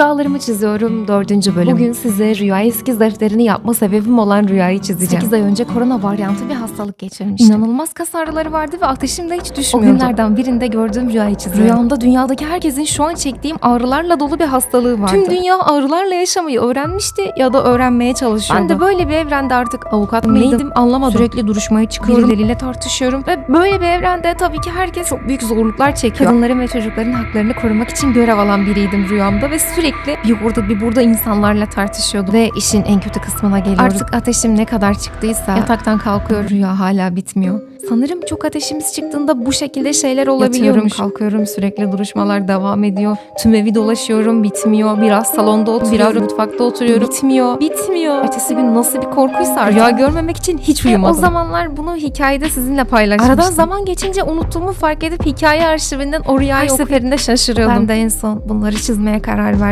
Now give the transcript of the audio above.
Rüyalarımı çiziyorum 4. bölüm. Bugün size rüya eskiz defterini yapma sebebim olan rüyayı çizeceğim. 8 ay önce korona varyantı bir hastalık geçirmiştim. İnanılmaz kas ağrıları vardı ve ateşim de hiç düşmüyordu. O günlerden birinde gördüğüm rüyayı çiziyorum. Rüyamda dünyadaki herkesin şu an çektiğim ağrılarla dolu bir hastalığı vardı. Tüm dünya ağrılarla yaşamayı öğrenmişti ya da öğrenmeye çalışıyordu. Ben de böyle bir evrende artık avukat mıydım neydim anlamadım. Sürekli duruşmaya çıkıyorum. Birileriyle tartışıyorum ve böyle bir evrende tabii ki herkes çok büyük zorluklar çekiyor. Kadınların ve çocukların haklarını korumak için görev alan biriydim rüyamda ve sürekli bir orada bir burada insanlarla tartışıyordum. Ve işin en kötü kısmına geliyoruz. Artık ateşim ne kadar çıktıysa yataktan kalkıyorum. Rüya hala bitmiyor. Sanırım çok ateşimiz çıktığında bu şekilde şeyler olabiliyormuş. Kalkıyorum sürekli duruşmalar devam ediyor. Tüm evi dolaşıyorum bitmiyor. Biraz salonda oturuyorum. Biraz mutfakta oturuyorum. Bitmiyor. Bitmiyor. Ertesi gün nasıl bir korkuysa rüya görmemek için hiç uyumadım. o zamanlar bunu hikayede sizinle paylaşmıştım. Aradan zaman geçince unuttuğumu fark edip hikaye arşivinden o rüyayı Her seferinde şaşırıyordum. Ben de en son bunları çizmeye karar verdim.